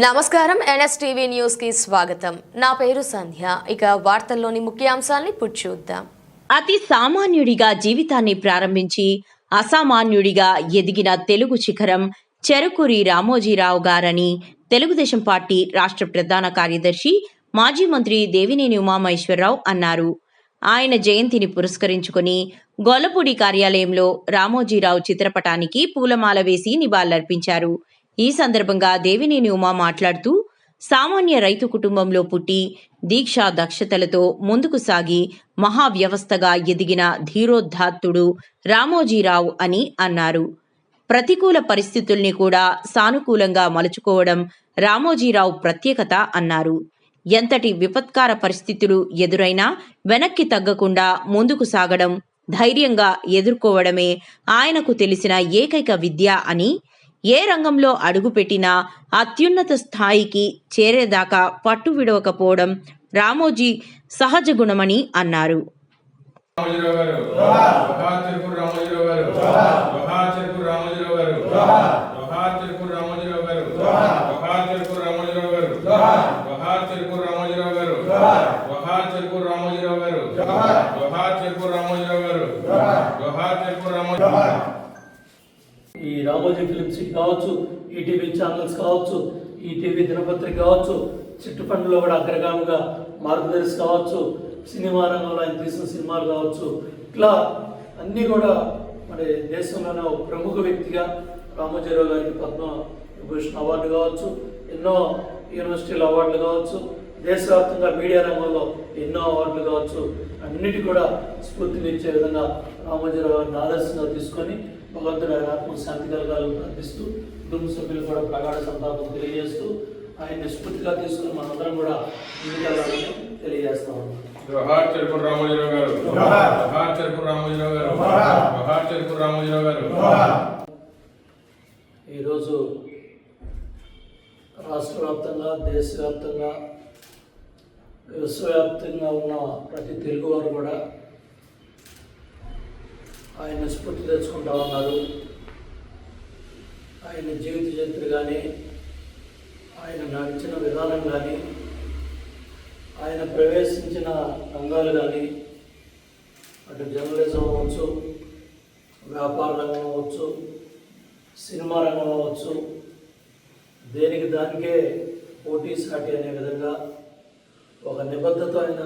నమస్కారం ఎన్ఎస్టీవీ న్యూస్కి స్వాగతం. నా పేరు సంధ్య. ఇక వార్తల్లోని ముఖ్యాంశాల్ని చూద్దాం. అతి సామాన్యుడిగా జీవితాన్ని ప్రారంభించి అసామాన్యుడిగా ఎదిగిన తెలుగు శిఖరం చెరుకూరి రామోజీరావు గారని తెలుగుదేశం పార్టీ రాష్ట్ర ప్రధాన కార్యదర్శి మాజీ మంత్రి దేవినేని ఉమామహేశ్వరరావు అన్నారు. ఆయన జయంతిని పురస్కరించుకుని గొల్లపూడి కార్యాలయంలో రామోజీరావు చిత్రపటానికి పూలమాల వేసి నివాళులర్పించారు. ఈ సందర్భంగా దేవినేని ఉమా మాట్లాడుతూ సామాన్య రైతు కుటుంబంలో పుట్టి దీక్షా దక్షతలతో ముందుకు సాగి మహావ్యవస్థగా ఎదిగిన ధీరోద్ధాత్తుడు రామోజీరావు అని అన్నారు. ప్రతికూల పరిస్థితుల్ని కూడా సానుకూలంగా మలుచుకోవడం రామోజీరావు ప్రత్యేకత అన్నారు. ఎంతటి విపత్కార పరిస్థితులు ఎదురైనా వెనక్కి తగ్గకుండా ముందుకు సాగడం ధైర్యంగా ఎదుర్కోవడమే ఆయనకు తెలిసిన ఏకైక విద్య అని ఏ రంగంలో అడుగుపెట్టినా అత్యున్నత స్థాయికి చేరేదాకా పట్టు విడవకపోవడం రామోజీ సహజ గుణమని అన్నారు. రామోజీరావు గారు. రామోజీరావు గారు. రామోజీరావు గారు జోహార్ చెరుకూరు రామోజీరావు గారు జోహార్ చెరుకూరు రామోజీరావు గారు జోహార్ చెరుకూరు రామోజీరావు గారు జోహార్ చెరుకూరు రామోజీరావు గారు జోహార్ చెరుకూరు రామోజీరావు గారు జోహార్ చెరుకూరు రామోజీరావు ఈ రామోజీ ఫిలిమ్స్ కావచ్చు ఈటీవీ ఛానల్స్ కావచ్చు ఈటీవీ దినపత్రిక కావచ్చు పనుల్లో కూడా అగ్రగామిగా మార్గదర్శి కావచ్చు సినిమా రంగంలో ఆయన తీసిన సినిమాలు కావచ్చు ఇట్లా అన్నీ కూడా మరి దేశంలోనే ఒక ప్రముఖ వ్యక్తిగా రామోజీరావు గారికి పద్మ విభూషణ్ అవార్డు కావచ్చు ఎన్నో యూనివర్సిటీల అవార్డులు కావచ్చు దేశవ్యాప్తంగా మీడియా రంగంలో ఎన్నో అవార్డులు కావచ్చు అన్నిటి కూడా స్ఫూర్తినిచ్చే విధంగా రామోజీరావు గారిని ఆదర్శంగా తీసుకొని భగవంతుడు ఆత్మ శాంతి కలగాలని ప్రార్థిస్తూ కుటుంబ సభ్యులు కూడా ప్రగాఢ సంతాపం తెలియజేస్తూ ఆయన్ని స్ఫూర్తిగా తీసుకుని మనందరం కూడా ముందుకెళ్ళాలని తెలియజేస్తా ఉన్నాం. జోహార్ చెరుకూరు రామోజీరావు గారు. జోహార్ చెరుకూరు రామోజీరావు గారు. జోహార్ చెరుకూరు రామోజీరావు గారు. ఈరోజు రాష్ట్ర వ్యాప్తంగా దేశవ్యాప్తంగా విశ్వవ్యాప్తంగా ఉన్న ప్రతి తెలుగువారు కూడా ఆయన స్ఫూర్తి తెచ్చుకుంటా ఉన్నారు. ఆయన జీవిత చరిత్ర కానీ ఆయన నడిచిన విధానం కానీ ఆయన ప్రవేశించిన రంగాలు కానీ అటు జర్నలిజం అవ్వచ్చు వ్యాపార రంగం అవ్వచ్చు సినిమా రంగం అవ్వచ్చు దేనికి దానికే పోటీ సాటి అనే విధంగా ఒక నిబద్ధత అయిన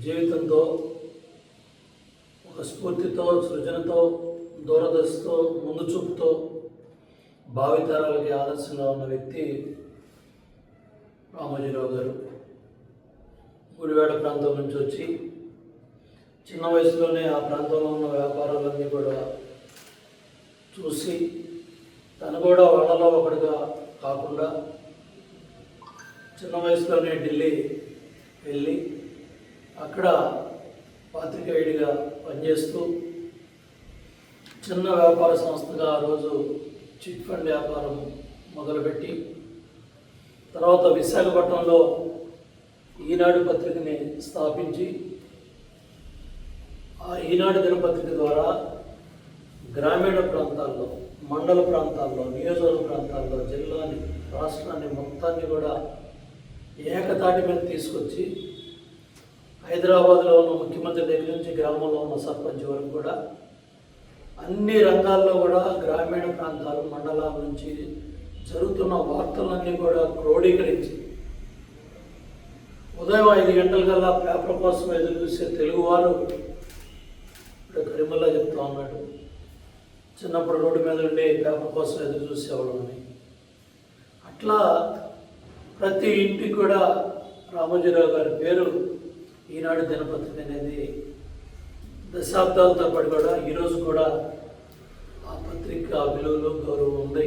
జీవితంతో ఒక స్ఫూర్తితో సృజనతో దూరదశతో ముందు చూపుతో భావితరాలకి ఆదర్శంగా ఉన్న వ్యక్తి రామోజీరావు గారు. గుడివాడ ప్రాంతం నుంచి వచ్చి చిన్న వయసులోనే ఆ ప్రాంతంలో ఉన్న వ్యాపారాలన్నీ కూడా చూసి తను కూడా వాళ్ళలో ఒకటిగా కాకుండా చిన్న వయసులోనే ఢిల్లీ వెళ్ళి అక్కడ పాత్రికేయుడిగా పనిచేస్తూ చిన్న వ్యాపార సంస్థగా ఆ రోజు చిట్ ఫండ్ వ్యాపారం మొదలుపెట్టి తర్వాత విశాఖపట్నంలో ఈనాడు పత్రికని స్థాపించి ఆ ఈనాడు దినపత్రిక ద్వారా గ్రామీణ ప్రాంతాల్లో మండల ప్రాంతాల్లో నియోజకవర్గ ప్రాంతాల్లో జిల్లాని రాష్ట్రాన్ని మొత్తాన్ని కూడా ఏకతాటి మీద తీసుకొచ్చి హైదరాబాద్లో ఉన్న ముఖ్యమంత్రి దగ్గర నుంచి గ్రామంలో ఉన్న సర్పంచ్ వరకు కూడా అన్ని రంగాల్లో కూడా గ్రామీణ ప్రాంతాలు మండలాల నుంచి జరుగుతున్న వార్తలన్నీ కూడా క్రోడీకరించి ఉదయం ఐదు గంటలకల్లా పేపర్ కోసం ఎదురు చూసే తెలుగువారు ఇప్పుడు కరిమల్లా చెప్తా ఉన్నాడు. చిన్నప్పుడు రోడ్డు మీద ఉండి పేపర్ కోసం ఎదురు చూసేవాళ్ళని అట్లా ప్రతి ఇంటికి కూడా రామోజీరావు గారి పేరు ఈనాడు దినపత్రిక అనేది దశాబ్దాల పాటు కూడా ఈరోజు కూడా ఆ పత్రిక విలువలు గౌరవం ఉంది.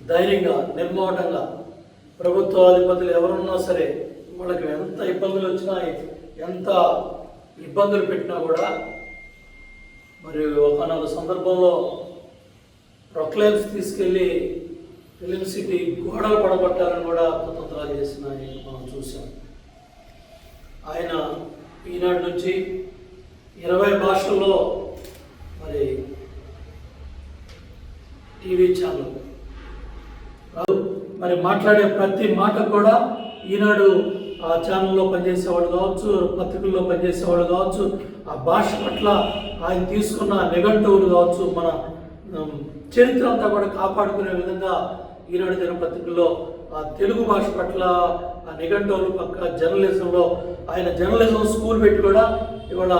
ధైర్యంగా నిర్మోహటంగా ప్రభుత్వాధిపతులు ఎవరున్నా సరే వాళ్ళకి ఎంత ఇబ్బందులు వచ్చినా ఎంత ఇబ్బందులు పెట్టినా కూడా మరి ఒకనొక సందర్భంలో ప్రొక్లైన్స్ తీసుకెళ్ళి ఫిలిం సిటీ గోడలు పడగొట్టాలని కూడా కుతంత్రాలు చేసిన మనం చూసాం ఆయన ఈనాడు నుంచి ఇరవై భాషల్లో మరి టీవీ ఛానల్. మరి మాట్లాడే ప్రతి మాట కూడా ఈనాడు ఆ ఛానల్లో పనిచేసేవాళ్ళు కావచ్చు పత్రికల్లో పనిచేసేవాళ్ళు కావచ్చు ఆ భాష పట్ల ఆయన తీసుకున్న నిఘంటువులు కావచ్చు మన చరిత్ర అంతా కూడా కాపాడుకునే విధంగా ఈనాడు దినపత్రికల్లో ఆ తెలుగు భాష పట్ల ఆ నిఘంటువులు పక్క జర్నలిజంలో ఆయన జర్నలిజం స్కూల్ పెట్టి కూడా ఇవాళ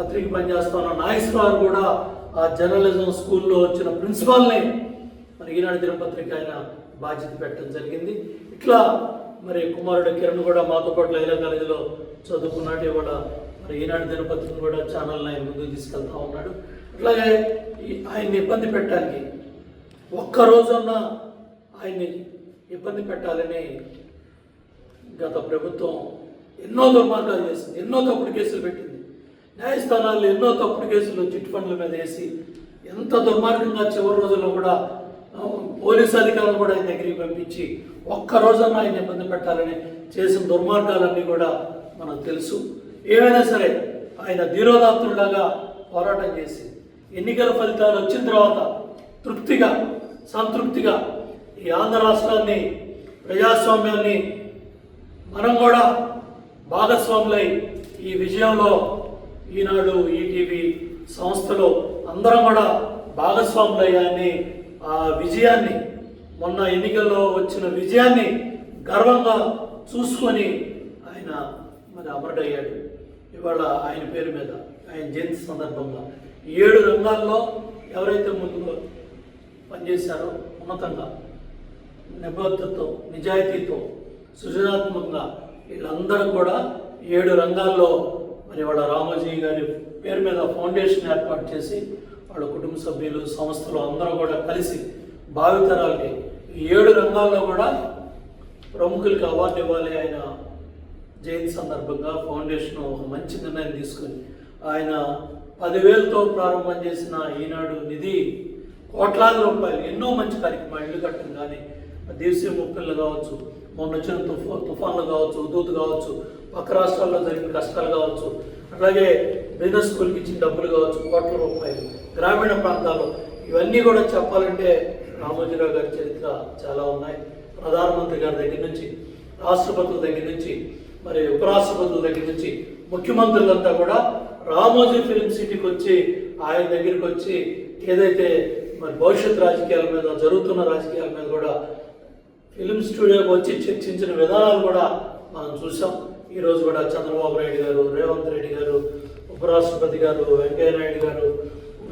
పత్రిక పనిచేస్తున్న నాగేశ్వరరావు కూడా ఆ జర్నలిజం స్కూల్లో వచ్చిన ప్రిన్సిపాల్ని మరి ఈనాడు దినపత్రిక ఆయన బాధ్యత పెట్టడం జరిగింది. ఇట్లా మరి కుమారుడు కిరణ్ కూడా మాతో పాటు లైలా కాలేజీలో చదువుకున్నాడు. ఇవాళ మరి ఈనాడు దినపత్రిక కూడా ఛానల్ని ఆయన ముందుకు తీసుకెళ్తా ఉన్నాడు. అట్లాగే ఈ- ఆయన్ని ఇబ్బంది పెట్టడానికి ఒక్క రోజున్న ఆయన్ని ఇబ్బంది పెట్టాలని గత ప్రభుత్వం ఎన్నో దుర్మార్గాలు చేసింది ఎన్నో తప్పుడు కేసులు పెట్టింది. న్యాయస్థానాల్లో ఎన్నో తప్పుడు కేసులు చిట్ ఫండ్ల మీద వేసి ఎంత దుర్మార్గంగా చివరి రోజుల్లో కూడా పోలీసు అధికారులు కూడా ఆయన దగ్గరికి పంపించి ఒక్క రోజున ఆయన ఇబ్బంది పెట్టాలని చేసిన దుర్మార్గాలన్నీ కూడా మనకు తెలుసు. ఏమైనా సరే ఆయన ధీరోదాత్తులాగా పోరాటం చేసి ఎన్నికల ఫలితాలు వచ్చిన తర్వాత తృప్తిగా సంతృప్తిగా ఈ ఆంధ్ర రాష్ట్రాన్ని ప్రజాస్వామ్యాన్ని మనం కూడా భాగస్వాములై ఈ విజయంలో ఈనాడు ఈటీవీ సంస్థలో అందరం కూడా భాగస్వాములయ్యాన్ని ఆ విజయాన్ని మొన్న ఎన్నికల్లో వచ్చిన విజయాన్ని గర్వంగా చూసుకొని ఆయన మరి అమరుడయ్యాడు. ఇవాళ ఆయన పేరు మీద ఆయన జయంతి సందర్భంగా ఏడు రంగాల్లో ఎవరైతే ముందుకు పనిచేశారో ఉన్నతంగా నిబద్ధతతో నిజాయితీతో సృజనాత్మకంగా వీళ్ళందరూ కూడా ఏడు రంగాల్లో మరి వాళ్ళ రామోజీ గారి పేరు మీద ఫౌండేషన్ ఏర్పాటు చేసి వాళ్ళ కుటుంబ సభ్యులు సంస్థలు అందరూ కూడా కలిసి భావితరాలకి ఏడు రంగాల్లో కూడా ప్రముఖులకి అవార్డు ఇవ్వాలి ఆయన జయంతి సందర్భంగా ఫౌండేషన్ ఒక మంచి నిర్ణయం తీసుకుని ఆయన పదివేలతో ప్రారంభం చేసిన ఈనాడు నిధి కోట్లాది రూపాయలు ఎన్నో మంచి కార్యక్రమాలు ఇల్లు కట్టడం కానీ దేశీయ ముక్కలు కావచ్చు మొన్న వచ్చిన తుఫా తుఫాన్లు కావచ్చు ఉదూత్ కావచ్చు పక్క రాష్ట్రాల్లో జరిగిన కష్టాలు కావచ్చు అలాగే బిజినెస్ స్కూల్కి ఇచ్చిన డబ్బులు కావచ్చు కోట్ల రూపాయలు గ్రామీణ ప్రాంతాల్లో ఇవన్నీ కూడా చెప్పాలంటే రామోజీరావు గారి చరిత్ర చాలా ఉన్నాయి. ప్రధానమంత్రి గారి దగ్గర నుంచి రాష్ట్రపతుల దగ్గర నుంచి మరి ఉపరాష్ట్రపతుల దగ్గర నుంచి ముఖ్యమంత్రులంతా కూడా రామోజీ ఫిలిం సిటీకి వచ్చి ఆయన దగ్గరికి వచ్చి ఏదైతే మరి భవిష్యత్ రాజకీయాల మీద జరుగుతున్న రాజకీయాల మీద కూడా ఫిలిం స్టూడియోకి వచ్చి చర్చించిన విధానాలు కూడా మనం చూసాం ఈరోజు కూడా చంద్రబాబు నాయుడు గారు రేవంత్ రెడ్డి గారు ఉపరాష్ట్రపతి గారు వెంకయ్య నాయుడు గారు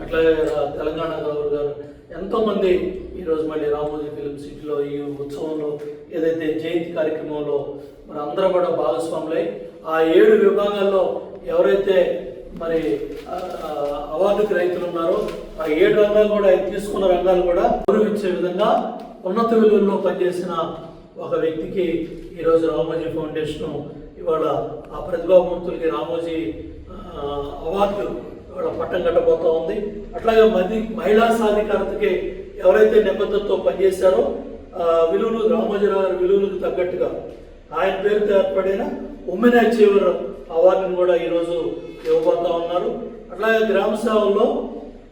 అట్లాగే తెలంగాణ గవర్నర్ గారు ఎంతోమంది ఈరోజు మళ్ళీ రామోజీ ఫిలిం సిటీలో ఈ ఉత్సవంలో ఏదైతే జయంతి కార్యక్రమంలో మరి అందరూ కూడా భాగస్వాములై ఆ ఏడు విభాగాల్లో ఎవరైతే మరి అవార్డుకి రైతులు ఉన్నారో ఆ ఏడు రంగాలు కూడా తీసుకున్న రంగాలు కూడా గౌరవించే విధంగా ఉన్నత విలువల్లో పనిచేసిన ఒక వ్యక్తికి ఈరోజు రామోజీ ఫౌండేషన్ ఇవాళ ఆ ప్రతిభామూర్తులకి రామోజీ అవార్డు ఇవాళ పట్టం కట్టబోతా ఉంది. అట్లాగే మది మహిళా సాధికారతకి ఎవరైతే నిబద్ధతతో పనిచేశారో విలువలు రామోజీరావు గారి విలువలకు తగ్గట్టుగా ఆయన పేరుతో ఏర్పడిన ఉమెన్ అచీవర్ అవార్డును కూడా ఈరోజు ఇవ్వబోతా ఉన్నారు. అట్లాగే గ్రామ సేవల్లో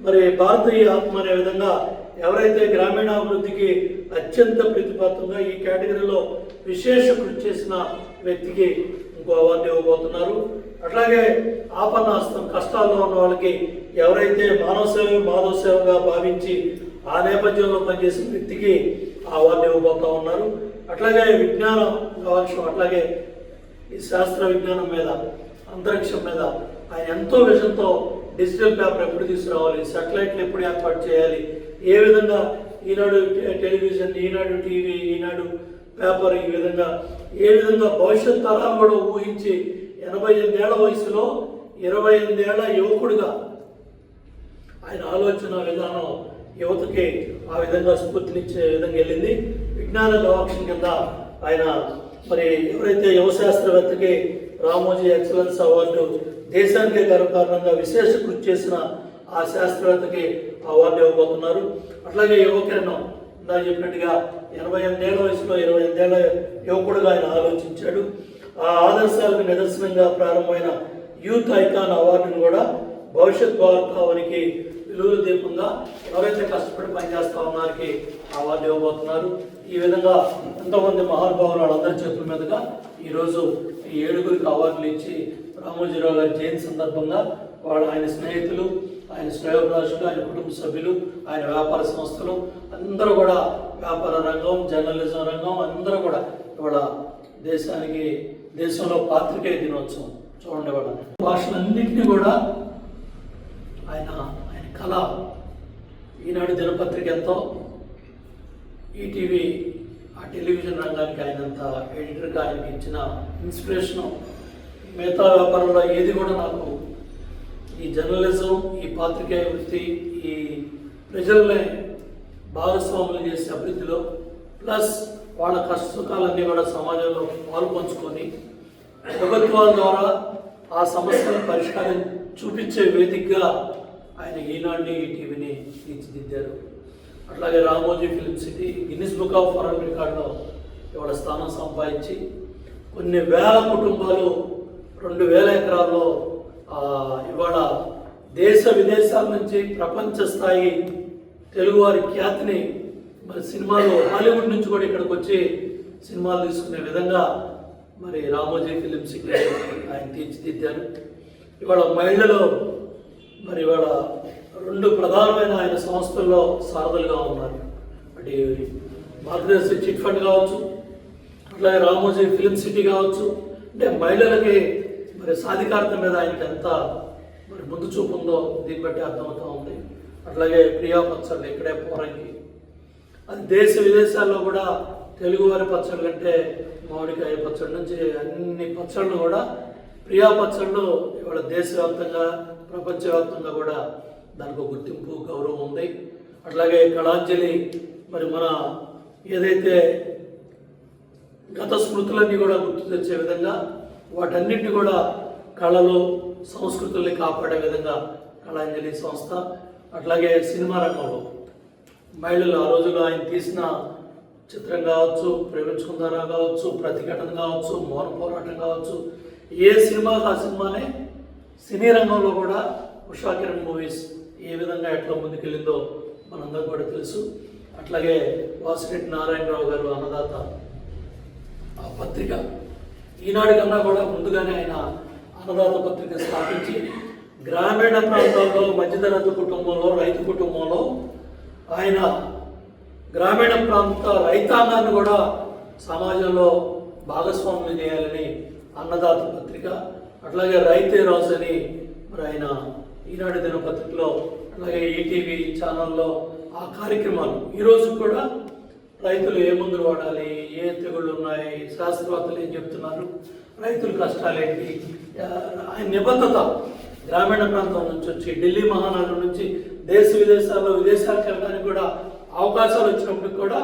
మరి భారతీయ ఆత్మ అనే విధంగా ఎవరైతే గ్రామీణాభివృద్ధికి అత్యంత ప్రతిపాత్రంగా ఈ కేటగిరీలో విశేష కృషి చేసిన వ్యక్తికి ఇంకో అవార్డు ఇవ్వబోతున్నారు. అట్లాగే ఆపన్నాస్తం కష్టాల్లో ఉన్న వాళ్ళకి ఎవరైతే మానవ సేవ మాధవ సేవగా భావించి ఆ నేపథ్యంలో పనిచేసిన వ్యక్తికి అవార్డు ఇవ్వబోతా ఉన్నారు. అట్లాగే విజ్ఞానం కావచ్చు అట్లాగే ఈ శాస్త్ర విజ్ఞానం మీద అంతరిక్షం మీద ఆయన ఎంతో విషయంతో డిజిటల్ పేపర్ ఎప్పుడు తీసుకురావాలి? సాటిలైట్లు ఎప్పుడు ఏర్పాటు చేయాలి? ఏ విధంగా Eenadu television Eenadu TV Eenadu paper ఈ విధంగా ఏ విధంగా భవిష్యత్ తరాలు కూడా ఊహించి ఎనభై ఎనిమిదేళ్ళ వయసులో ఇరవై ఎనిమిదేళ్ళ యువకుడిగా ఆయన ఆలోచన విధానం యువతకి ఆ విధంగా స్ఫూర్తినిచ్చే విధంగా వెళ్ళింది. విజ్ఞాన గవాక్షం కింద ఆయన మరి ఎవరైతే యువ శాస్త్రవేత్తకి రామోజీ ఎక్సలెన్స్ అవార్డు దేశానికి గర్వకారణంగా విశేష కృషి చేసిన ఆ శాస్త్రవేత్తకి అవార్డు ఇవ్వబోతున్నారు. అట్లాగే యువకిరణం ఇందా చెప్పినట్టుగా ఎనభై ఎనిమిదేళ్ళ వయసులో ఇరవై ఎనిమిదేళ్ళ యువకుడుగా ఆయన ఆలోచించాడు. ఆ ఆదర్శాలకు నిదర్శనంగా ప్రారంభమైన యూత్ ఐకాన్ అవార్డును కూడా భవిష్యత్ భారతానికి విలువల దీపంగా ఎవరైతే కష్టపడి పనిచేస్తా ఉన్నారికి అవార్డు ఇవ్వబోతున్నారు. ఈ విధంగా ఎంతోమంది మహానుభావులు వాళ్ళందరి చేతుల మీదుగా ఈరోజు ఈ ఏడుగురికి అవార్డులు ఇచ్చి రామోజీరావు గారి జయంతి సందర్భంగా వాళ్ళ ఆయన స్నేహితులు ఆయన శ్రేయోభిలాషులు ఆయన కుటుంబ సభ్యులు ఆయన వ్యాపార సంస్థలు అందరూ కూడా వ్యాపార రంగం జర్నలిజం రంగం అందరూ కూడా ఇవాళ దేశానికి దేశంలో పాత్రికేయ దినోత్సవం. చూడండి వాళ్ళ భాషలన్నింటినీ కూడా ఆయన ఆయన కళ. ఈనాడు దినపత్రిక ఎంతో. ఈటీవీ ఆ టెలివిజన్ రంగానికి ఆయనంత ఎడిటర్గా ఆయనకి ఇచ్చిన ఇన్స్పిరేషను మిగతా వ్యాపారంలో ఏది కూడా నాకు ఈ జర్నలిజం ఈ పాత్రికేయ వృత్తి ఈ ప్రజల్ని భాగస్వాములు చేసే అభివృద్ధిలో ప్లస్ వాళ్ళ కష్ట సుఖాలన్నీ కూడా సమాజంలో పాల్పంచుకొని ప్రభుత్వాల ద్వారా ఆ సమస్యలను పరిష్కారం చూపించే వేదికగా ఆయన ఈనాడిని ఈ టీవీని తీర్చిదిద్దారు. అట్లాగే Ramoji film city Guinness book of world రికార్డులో ఇవాళ స్థానం సంపాదించి కొన్ని వేల కుటుంబాలు రెండు వేల ఎకరాల్లో ఇవాళ దేశ విదేశాల నుంచి ప్రపంచ స్థాయి తెలుగువారి ఖ్యాతిని మరి సినిమాలు హాలీవుడ్ నుంచి కూడా ఇక్కడికి వచ్చి సినిమాలు తీసుకునే విధంగా మరి రామోజీ ఫిలిం సిటీ ఆయన తీర్చిదిద్దారు. ఇవాళ మహిళలు మరి ఇవాళ రెండు ప్రధానమైన ఆయన సంస్థల్లో సారథులుగా ఉన్నారు. అంటే భారతదేశ చిట్ ఫండ్ కావచ్చు అట్లాగే రామోజీ ఫిలిం సిటీ కావచ్చు అంటే మహిళలకి మరి సాధికారత మీద ఆయనకి ఎంత మరి ముందు చూపు ఉందో దీన్ని బట్టి అర్థమవుతూ ఉంది. అట్లాగే ప్రియా పచ్చళ్ళు ఇక్కడే పోరంగి. అది దేశ విదేశాల్లో కూడా తెలుగువారి పచ్చళ్ళు కంటే మామిడికాయ పచ్చడి నుంచి అన్ని పచ్చళ్ళు కూడా ప్రియా పచ్చళ్ళు ఇవాళ దేశవ్యాప్తంగా ప్రపంచవ్యాప్తంగా కూడా దానికి ఒక గుర్తింపు గౌరవం ఉంది. అట్లాగే కళాంజలి మరి మన ఏదైతే గత స్మృతులన్నీ కూడా గుర్తు తెచ్చే విధంగా వాటన్నిటిని కూడా కళలు సంస్కృతుల్ని కాపాడే విధంగా కళాంజలి సంస్థ అట్లాగే సినిమా రంగంలో. మహిళలు ఆ రోజుల్లో ఆయన తీసిన చిత్రం కావచ్చు ప్రేమించుకుందారా కావచ్చు ప్రతిఘటన కావచ్చు మౌన పోరాటం కావచ్చు ఏ సినిమా ఆ సినిమానే సినీ రంగంలో కూడా ఉషా కిరణ్ మూవీస్ ఏ విధంగా ఎట్లా ముందుకెళ్ళిందో మనందరం కూడా తెలుసు. అట్లాగే వాసిరెడ్డి నారాయణరావు గారు అన్నదాత ఆ పత్రిక. ఈనాడు కన్నా కూడా ముందుగానే ఆయన అన్నదాత పత్రిక స్థాపించి గ్రామీణ ప్రాంతాల్లో మధ్యతరగతి కుటుంబంలో రైతు కుటుంబంలో ఆయన గ్రామీణ ప్రాంత రైతాంగాన్ని కూడా సమాజంలో భాగస్వామ్యం చేయాలని అన్నదాత పత్రిక అట్లాగే రైతే రాజు అని మరి ఆయన ఈనాడు దినపత్రికలో అలాగే ఈటీవీ ఛానల్లో ఆ కార్యక్రమాలు. ఈరోజు కూడా రైతులు ఏ మందులు వాడాలి ఏ తెగుళ్ళు ఉన్నాయి శాస్త్రవేత్తలు ఏం చెప్తున్నారు? రైతుల కష్టాలేంటి ఆయన నిబద్ధత గ్రామీణ ప్రాంతం నుంచి వచ్చి ఢిల్లీ మహానగరం నుంచి దేశ విదేశాల్లో విదేశాలకు వెళ్ళడానికి కూడా అవకాశాలు వచ్చినప్పుడు కూడా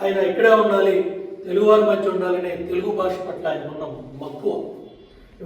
ఆయన ఇక్కడే ఉండాలి తెలుగువారి మధ్య ఉండాలనే తెలుగు భాష పట్ల ఆయన ఉన్న మక్కువ.